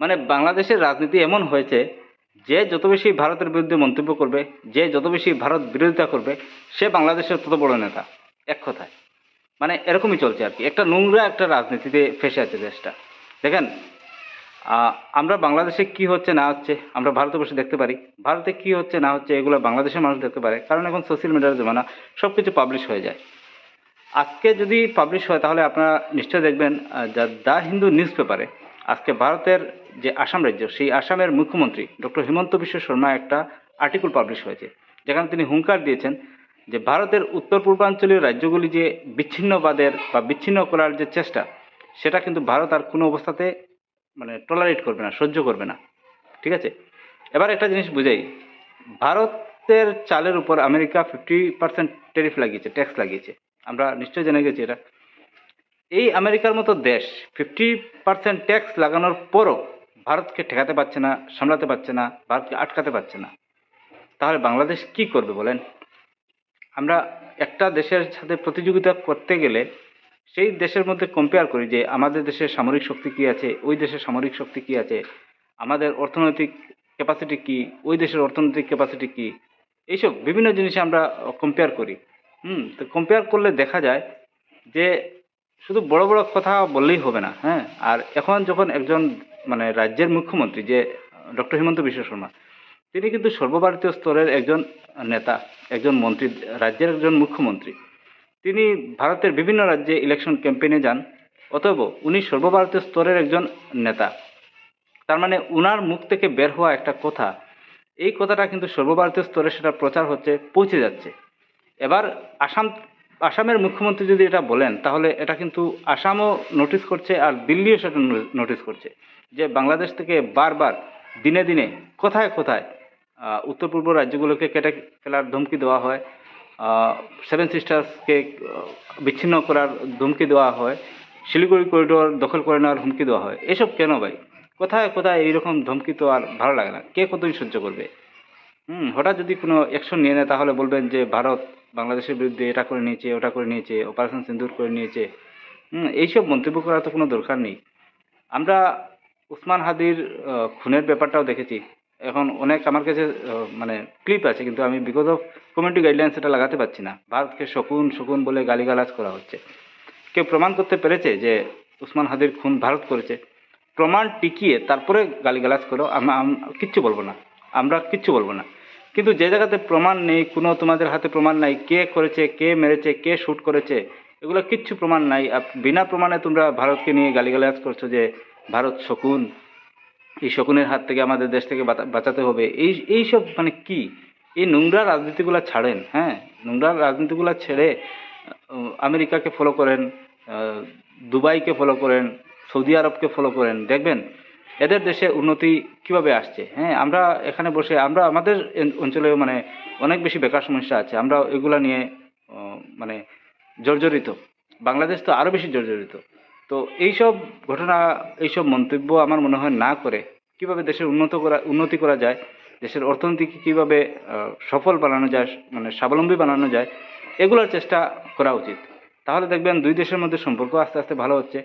মানে বাংলাদেশের রাজনীতি এমন হয়েছে, যে যত বেশি ভারতের বিরুদ্ধে মন্তব্য করবে, যে যত বেশি ভারত বিরোধিতা করবে, সে বাংলাদেশের তত বড় নেতা। এক কথায়। মানে এরকমই চলছে আর কি। একটা নোংরা একটা রাজনীতিতে ফেসে আছে দেশটা। দেখেন আমরা বাংলাদেশে কি হচ্ছে, না হচ্ছে, আমরা ভারতে বসে দেখতে পারি। ভারতে কি হচ্ছে, না হচ্ছে, এগুলো বাংলাদেশের মানুষ দেখতে পারে। কারণ এখন সোশ্যাল মিডিয়ার জমানা সব কিছু পাবলিশ হয়ে যায়। আজকে যদি পাবলিশ হয়, তাহলে আপনারা নিশ্চয় দেখবেন যা, দ্য হিন্দু নিউজ পেপারে আজকে ভারতের যে আসাম রাজ্য, সেই আসামের মুখ্যমন্ত্রী ডক্টর হিমন্ত বিশ্ব শর্মা একটা আর্টিকেল পাবলিশ হয়েছে, যেখানে তিনি হুঙ্কার দিয়েছেন যে ভারতের উত্তর পূর্বাঞ্চলীয় রাজ্যগুলি যে বিচ্ছিন্নবাদের বা বিচ্ছিন্ন করার যে চেষ্টা, সেটা কিন্তু ভারত আর কোনো অবস্থাতে মানে টলারেট করবে না, সহ্য করবে না। ঠিক আছে? এবার একটা জিনিস বুঝাই, ভারতের চালের উপর আমেরিকা ফিফটি পার্সেন্ট ট্যারিফ লাগিয়েছে ট্যাক্স লাগিয়েছে। আমরা নিশ্চয়ই জেনে গেছি এটা। এই আমেরিকার মতো দেশ ফিফটি পার্সেন্ট ট্যাক্স লাগানোর পরও ভারতকে ঠেকাতে পারছে না, সামলাতে পারছে না, ভারতকে আটকাতে পারছে না। তাহলে বাংলাদেশ কি করবে বলেন? আমরা একটা দেশের সাথে প্রতিযোগিতা করতে গেলে সেই দেশের মধ্যে কম্পেয়ার করি যে আমাদের দেশের সামরিক শক্তি কী আছে, ওই দেশের সামরিক শক্তি কী আছে, আমাদের অর্থনৈতিক ক্যাপাসিটি কী, ওই দেশের অর্থনৈতিক ক্যাপাসিটি কী, এইসব বিভিন্ন জিনিসে আমরা কম্পেয়ার করি। হুম, তো কম্পেয়ার করলে দেখা যায় যে শুধু বড় বড় কথা বললেই হবে না হ্যাঁ? আর এখন যখন একজন মানে রাজ্যের মুখ্যমন্ত্রী, যে ডক্টর হিমন্ত বিশ্ব শর্মা, তিনি কিন্তু সর্বভারতীয় স্তরের একজন নেতা, একজন মন্ত্রী, রাজ্যের একজন মুখ্যমন্ত্রী। তিনি ভারতের বিভিন্ন রাজ্যে ইলেকশন ক্যাম্পেইনে যান, অতএব উনি সর্বভারতীয় স্তরের একজন নেতা। তার মানে উনার মুখ থেকে বের হওয়া একটা কথা, এই কথাটা কিন্তু সর্বভারতীয় স্তরে সেটা প্রচার হচ্ছে, পৌঁছে যাচ্ছে। এবার আসাম আসামের মুখ্যমন্ত্রী যদি এটা বলেন, তাহলে এটা কিন্তু আসামও নোটিস করছে আর দিল্লিও সেটা নোটিস করছে যে বাংলাদেশ থেকে বারবার, দিনে দিনে, কোথায় কোথায় উত্তর পূর্ব রাজ্যগুলোকে কেটে ফেলার ধমকি দেওয়া হয় সেভেন সিস্টার্সকে বিচ্ছিন্ন করার ধমকি দেওয়া হয়, শিলিগুড়ি করিডোর দখল করে নেওয়ার হুমকি দেওয়া হয়, এসব কেন ভাই? কোথায় কোথায় এইরকম ধমকি তো আর ভালো লাগে না, কে কতদিন সহ্য করবে? হুম, হঠাৎ যদি কোনো অ্যাকশন নিয়ে নেয় তাহলে বলবেন যে ভারত বাংলাদেশের বিরুদ্ধে এটা করে নিয়েছে, ওটা করে নিয়েছে অপারেশন সিন্দুর করে নিয়েছে এইসব মন্তব্য করার তো কোনো দরকার নেই। আমরা উসমান হাদির খুনের ব্যাপারটাও দেখেছি। এখন অনেক আমার কাছে মানে ক্লিপ আছে, কিন্তু আমি বিকজ অফ কমিউনিটি গাইডলাইন্স এটা লাগাতে পারছি না। ভারতকে শকুন শকুন বলে গালিগালাজ করা হচ্ছে। কেউ প্রমাণ করতে পেরেছে যে উসমান হাদির খুন ভারত করেছে। প্রমাণ টিকিয়ে তারপরে গালিগালাজ করো আমরা কিচ্ছু বলব না। আমরা কিচ্ছু বলব না। কিন্তু যে জায়গাতে প্রমাণ নেই, কোনো তোমাদের হাতে প্রমাণ নাই, কে করেছে, কে মেরেছে, কে শ্যুট করেছে, এগুলো কিচ্ছু প্রমাণ নাই। বিনা প্রমাণে তোমরা ভারতকে নিয়ে গালিগালাজ করছ যে ভারত শকুন, এই শকুনের হাত থেকে আমাদের দেশ থেকে বাঁচাতে হবে। এই এইসব মানে কি? এই নোংরা রাজনীতিগুলো ছাড়েন হ্যাঁ? নোংরা রাজনীতিগুলো ছেড়ে আমেরিকাকে ফলো করেন দুবাইকে ফলো করেন, সৌদি আরবকে ফলো করেন, দেখবেন এদের দেশে উন্নতি কীভাবে আসছে? হ্যাঁ আমরা এখানে বসে, আমরা আমাদের অঞ্চলেও মানে অনেক বেশি বেকার সমস্যা আছে। আমরা এগুলা নিয়ে মানে জর্জরিত। বাংলাদেশ তো আরও বেশি জর্জরিত। তো এইসব ঘটনা, এইসব মন্তব্য আমার মনে হয় না করে কীভাবে দেশের উন্নত করা, উন্নতি করা যায়, দেশের অর্থনীতিকে কীভাবে সফল বানানো যায় মানে স্বাবলম্বী বানানো যায়, এগুলোর চেষ্টা করা উচিত। তাহলে দেখবেন দুই দেশের মধ্যে সম্পর্ক আস্তে আস্তে ভালো হচ্ছে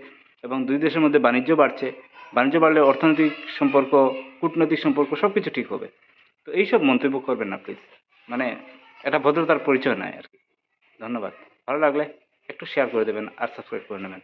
এবং দুই দেশের মধ্যে বাণিজ্য বাড়ছে। বাণিজ্য বাড়লে অর্থনৈতিক সম্পর্ক, কূটনৈতিক সম্পর্ক সব কিছু ঠিক হবে। তো এইসব মন্তব্য করবেন না প্লিজ মানে এটা ভদ্রতার পরিচয় নয় আর কি। ধন্যবাদ। ভালো লাগলে একটু শেয়ার করে দেবেন আর সাবস্ক্রাইব করে নেবেন।